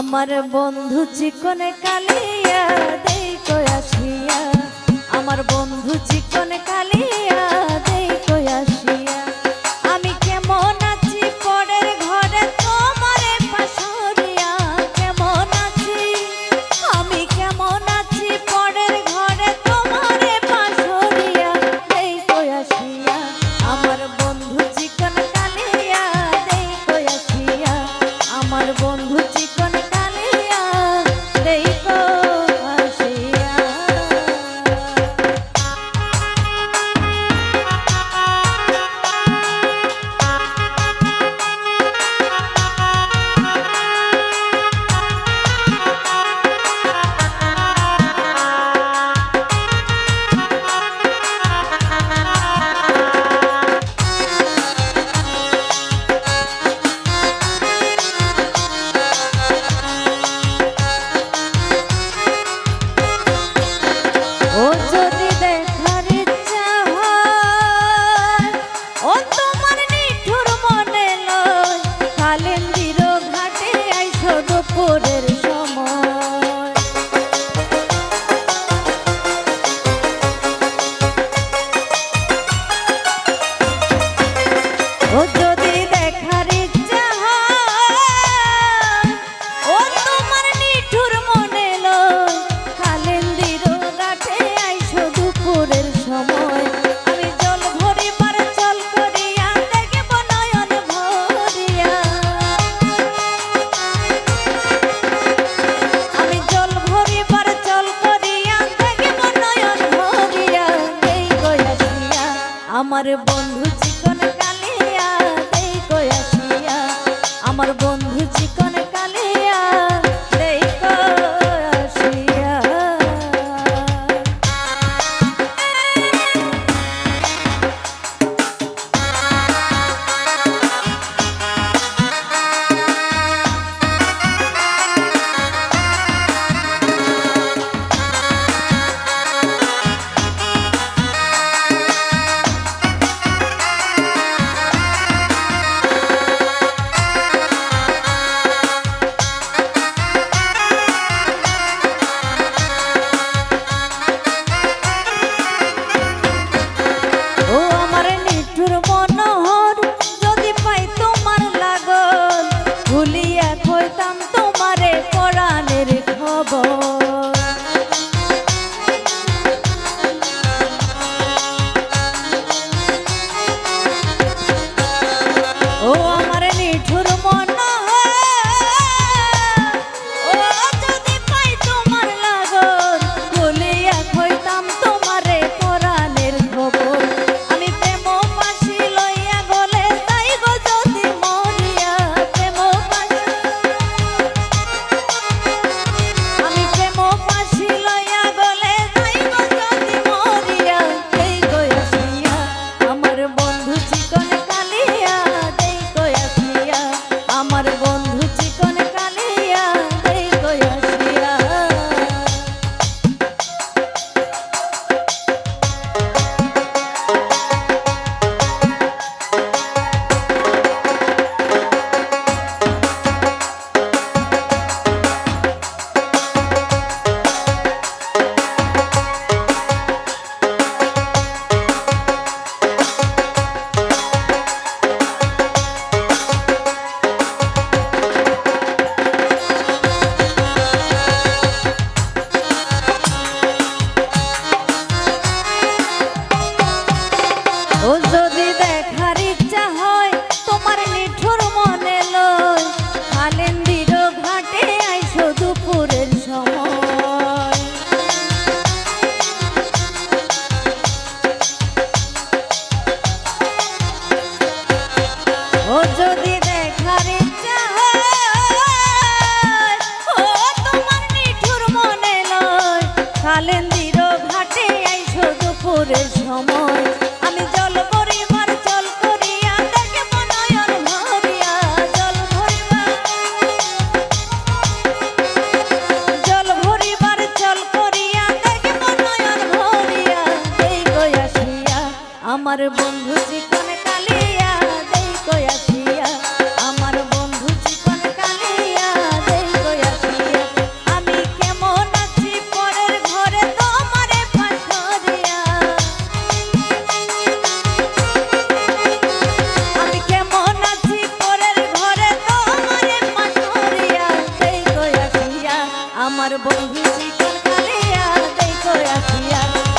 আমার বন্ধু চিকনে কালিয়া দেই আসিয়া। আমার বন্ধু চিকন আমার বন্ধু চিকন কালিয়া দেই কয়াসিয়া আমার বন্ধু চিকন যদি দেখার ইচ্ছা ও তোমার নিঠুর দুপুরের সময়। রবি চিকন কালিয়া দেখো আসিয়া